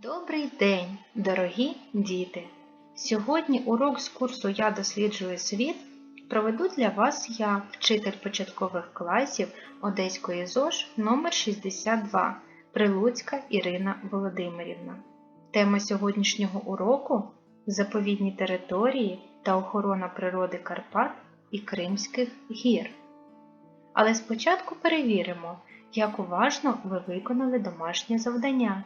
Добрий день, дорогі діти! Сьогодні урок з курсу Я досліджую світ проведу для вас я, вчитель початкових класів Одеської ЗОЖ номер 62 Прилуцька Ірина Володимирівна. Тема сьогоднішнього уроку заповідні території та охорона природи Карпат і Кримських гір. Але спочатку перевіримо, як уважно ви виконали домашнє завдання.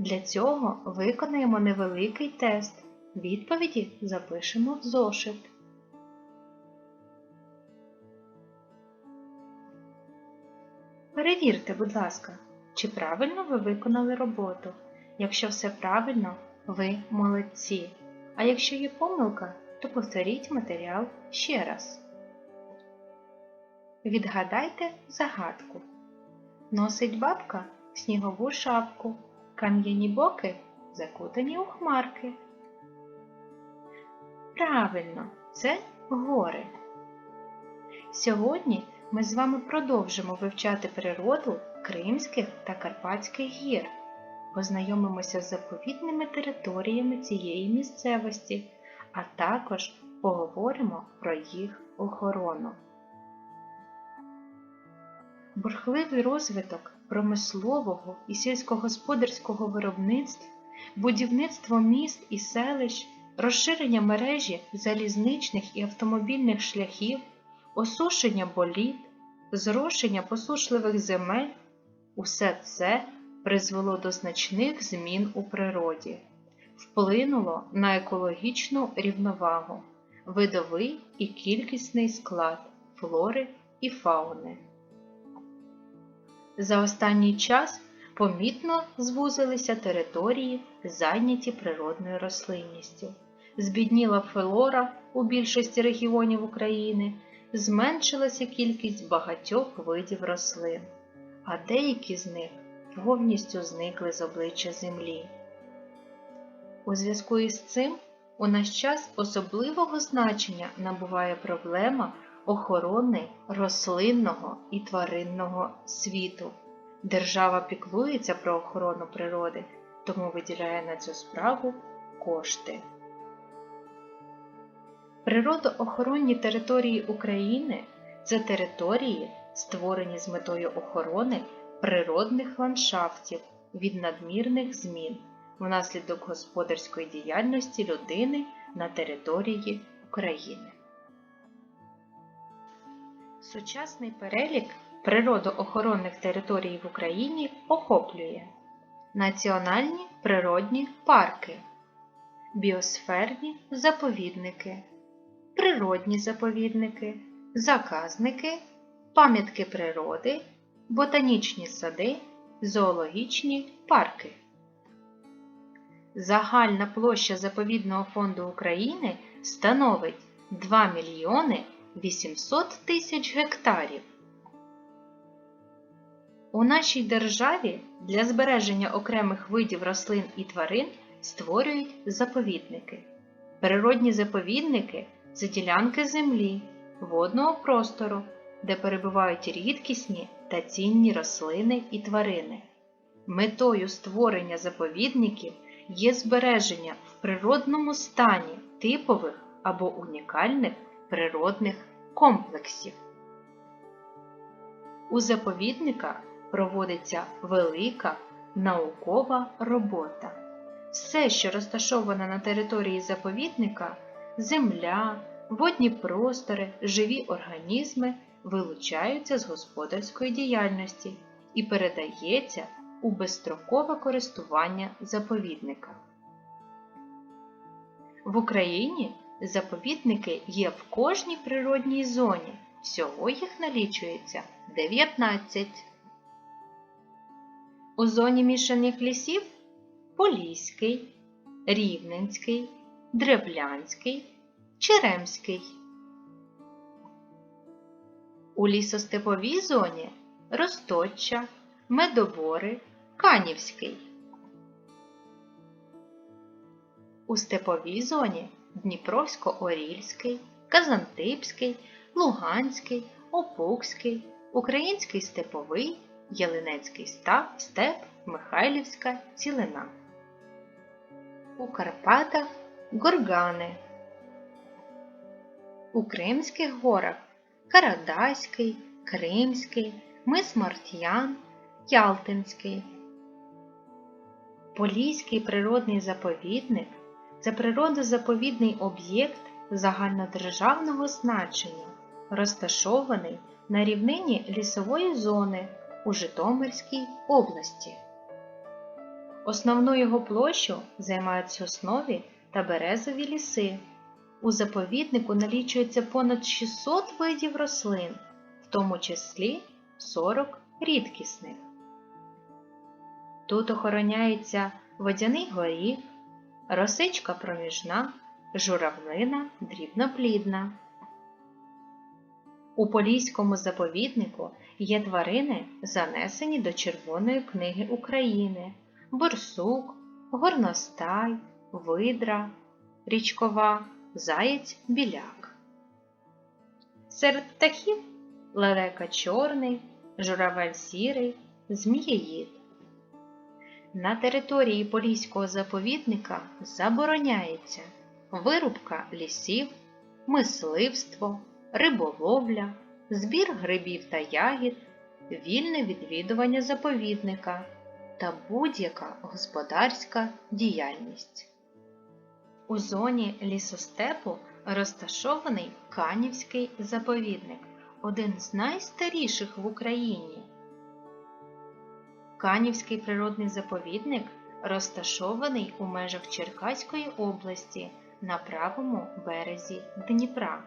Для цього виконаємо невеликий тест. Відповіді запишемо в зошит. Перевірте, будь ласка, чи правильно ви виконали роботу. Якщо все правильно, ви молодці. А якщо є помилка, то повторіть матеріал ще раз. Відгадайте загадку. Носить бабка снігову шапку. Кам'яні боки закутані у хмарки. Правильно, це гори. Сьогодні ми з вами продовжимо вивчати природу Кримських та Карпатських гір, познайомимося з заповідними територіями цієї місцевості, а також поговоримо про їх охорону. Бурхливий розвиток промислового і сільськогосподарського виробництв, будівництво міст і селищ, розширення мережі залізничних і автомобільних шляхів, осушення боліт, зрошення посушливих земель усе це призвело до значних змін у природі, вплинуло на екологічну рівновагу, видовий і кількісний склад флори і фауни. За останній час помітно звузилися території, зайняті природною рослинністю. Збідніла флора у більшості регіонів України, зменшилася кількість багатьох видів рослин, а деякі з них повністю зникли з обличчя землі. У зв'язку із цим у наш час особливого значення набуває проблема охорони рослинного і тваринного світу. Держава піклується про охорону природи, тому виділяє на цю справу кошти. Природоохоронні території України це території, створені з метою охорони природних ландшафтів від надмірних змін внаслідок господарської діяльності людини на території України. Сучасний перелік природоохоронних територій в Україні охоплює національні природні парки, біосферні заповідники, природні заповідники, заказники, пам'ятки природи, ботанічні сади, зоологічні парки. Загальна площа заповідного фонду України становить 2 мільйони 800 тисяч гектарів. У нашій державі для збереження окремих видів рослин і тварин створюють заповідники. Природні заповідники це ділянки землі, водного простору, де перебувають рідкісні та цінні рослини і тварини. Метою створення заповідників є збереження в природному стані типових або унікальних природних комплексів. У заповідниках проводиться велика наукова робота. Все, що розташоване на території заповідника земля, водні простори, живі організми вилучаються з господарської діяльності і передається у безстрокове користування заповідника. В Україні заповідники є в кожній природній зоні. Всього їх налічується 19. У зоні мішаних лісів Поліський, Рівненський, Древлянський, Черемський. У лісостеповій зоні Росточча, Медобори, Канівський. У степовій зоні Дніпровсько-Орільський, Казантипський, Луганський, Опукський, Український степовий, Ялинецький степ, Михайлівська цілина. У Карпатах горгани. У Кримських горах Карадаський, Кримський, мис Мартьян, Ялтинський. Поліський природний заповідник це природозаповідний об'єкт загальнодержавного значення, розташований на рівнині лісової зони у Житомирській області. Основну його площу займають соснові та березові ліси. У заповіднику налічується понад 600 видів рослин, в тому числі 40 рідкісних. Тут охороняється водяний горіх, росичка проміжна, журавлина дрібноплідна. У Поліському заповіднику є тварини, занесені до Червоної книги України борсук, горностай, видра, річкова, заєць біляк. Серед птахів лелека чорний, журавель сірий, змієїд. На території Поліського заповідника забороняється вирубка лісів, мисливство, риболовля, збір грибів та ягід, вільне відвідування заповідника та будь-яка господарська діяльність. У зоні лісостепу розташований Канівський заповідник, один з найстаріших в Україні. Канівський природний заповідник розташований у межах Черкаської області на правому березі Дніпра.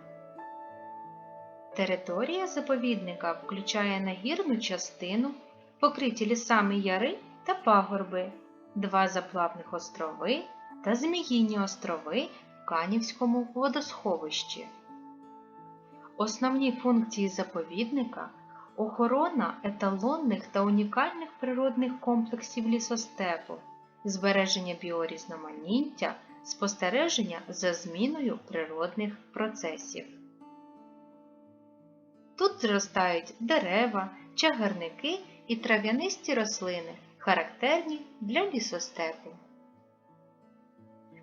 Територія заповідника включає нагірну частину, покриті лісами яри та пагорби, два заплавних острови та Зміїні острови в Канівському водосховищі. Основні функції заповідника охорона еталонних та унікальних природних комплексів лісостепу, збереження біорізноманіття, спостереження за зміною природних процесів. Тут зростають дерева, чагарники і трав'янисті рослини, характерні для лісостепу.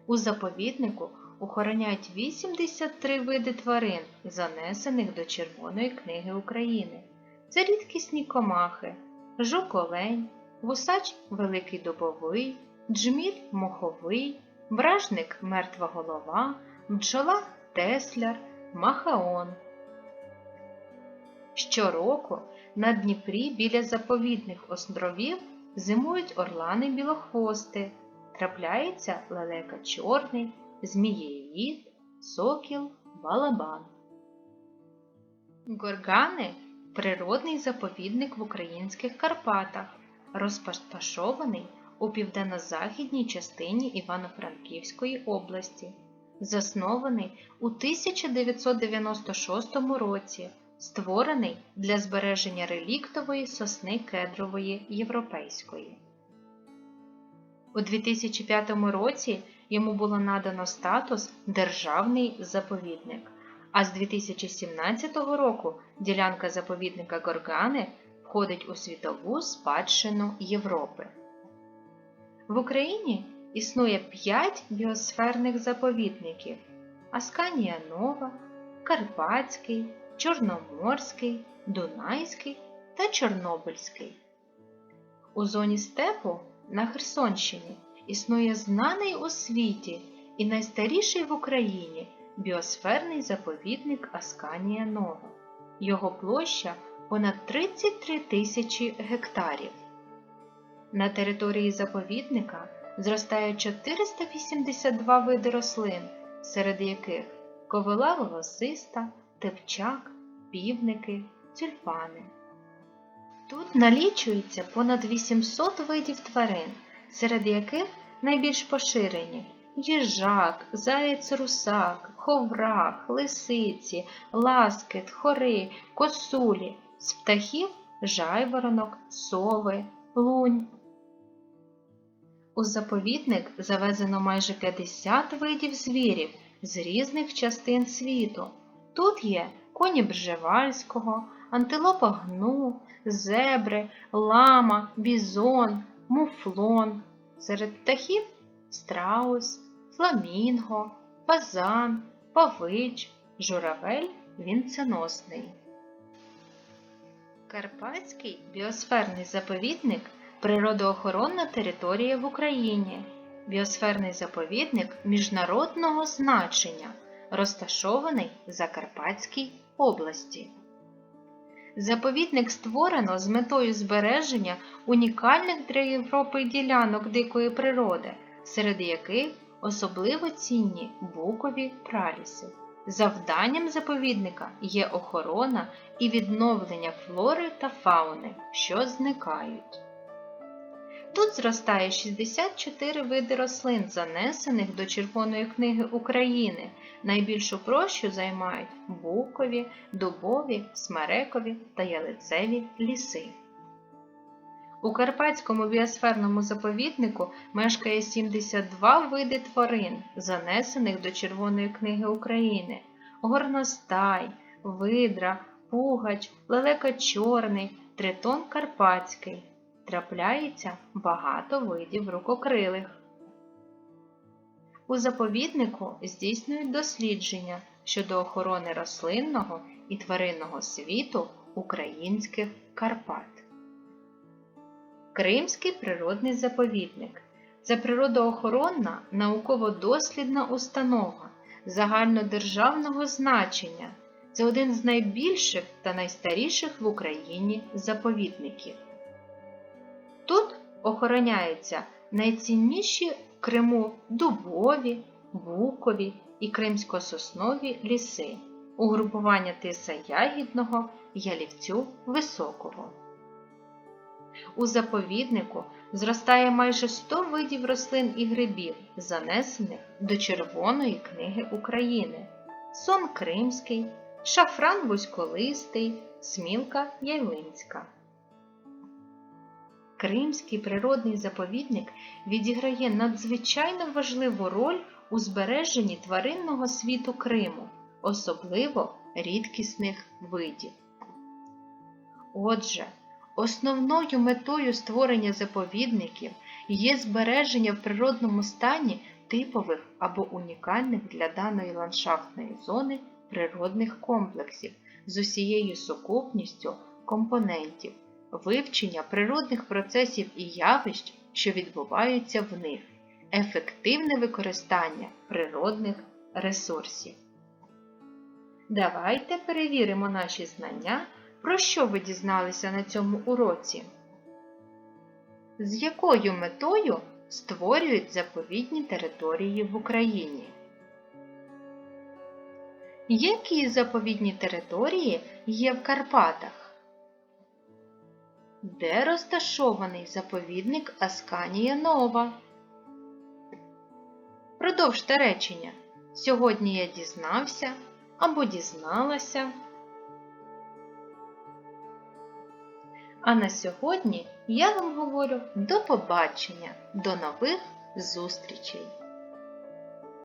У заповіднику охороняють 83 види тварин, занесених до Червоної книги України. Це рідкісні комахи, жук-олень, вусач великий дубовий, джміль моховий, бражник мертва голова, бджола тесляр, махаон. Щороку на Дніпрі біля заповідних островів зимують орлани білохвости, трапляється лелека чорний, змієїд, сокіл, балабан. Горгани природний заповідник в українських Карпатах, розташований у південно-західній частині Івано-Франківської області, заснований у 1996 році, створений для збереження реліктової сосни кедрової європейської. У 2005 році йому було надано статус Державний заповідник, а з 2017 року ділянка заповідника Горгани входить у світову спадщину Європи. В Україні існує 5 біосферних заповідників Асканія Нова, Карпатський, Чорноморський, Дунайський та Чорнобильський. У зоні степу на Херсонщині існує знаний у світі і найстаріший в Україні біосферний заповідник Асканія Нова. Його площа понад 33 тисячі гектарів. На території заповідника зростають 482 види рослин, серед яких ковила волосиста, тепчак, півники, тюльпани. Тут налічується понад 800 видів тварин, серед яких найбільш поширені їжак, заєць-русак, ховрах, лисиці, ласкет, хори, косулі, з птахів жайворонок, сови, лунь. У заповідник завезено майже 50 видів звірів з різних частин світу. Тут є коні Бржевальського, антилопа гну, зебри, лама, бізон, муфлон. Серед птахів страус, фламінго, фазан, павич, журавель вінценосний. Карпатський біосферний заповідник природоохоронна територія в Україні. Біосферний заповідник міжнародного значення, розташований в Закарпатській області. Заповідник створено з метою збереження унікальних для Європи ділянок дикої природи, серед яких особливо цінні букові праліси. Завданням заповідника є охорона і відновлення флори та фауни, що зникають. Тут зростає 64 види рослин, занесених до Червоної книги України. Найбільшу площу займають букові, дубові, смерекові та ялицеві ліси. У Карпатському біосферному заповіднику мешкає 72 види тварин, занесених до Червоної книги України: горностай, видра, пугач, лелека чорний, тритон карпатський. Трапляється багато видів рукокрилих. У заповіднику здійснюють дослідження щодо охорони рослинного і тваринного світу українських Карпат. Кримський природний заповідник це природоохоронна науково-дослідна установа загальнодержавного значення. Це один з найбільших та найстаріших в Україні заповідників. Тут охороняються найцінніші в Криму дубові, букові і кримсько-соснові ліси, угрупування тиса ягідного, ялівцю високого. У заповіднику зростає майже 100 видів рослин і грибів, занесених до Червоної книги України, сон кримський, шафран вузьколистий, смілка ялинська. Кримський природний заповідник відіграє надзвичайно важливу роль у збереженні тваринного світу Криму, особливо рідкісних видів. Отже, основною метою створення заповідників є збереження в природному стані типових або унікальних для даної ландшафтної зони природних комплексів з усією сукупністю компонентів вивчення природних процесів і явищ, що відбуваються в них, ефективне використання природних ресурсів. Давайте перевіримо наші знання, про що ви дізналися на цьому уроці. З якою метою створюють заповідні території в Україні? Які заповідні території є в Карпатах? Де розташований заповідник Асканія Нова? Продовжте речення. Сьогодні я дізнався або дізналася. А на сьогодні я вам говорю до побачення, до нових зустрічей!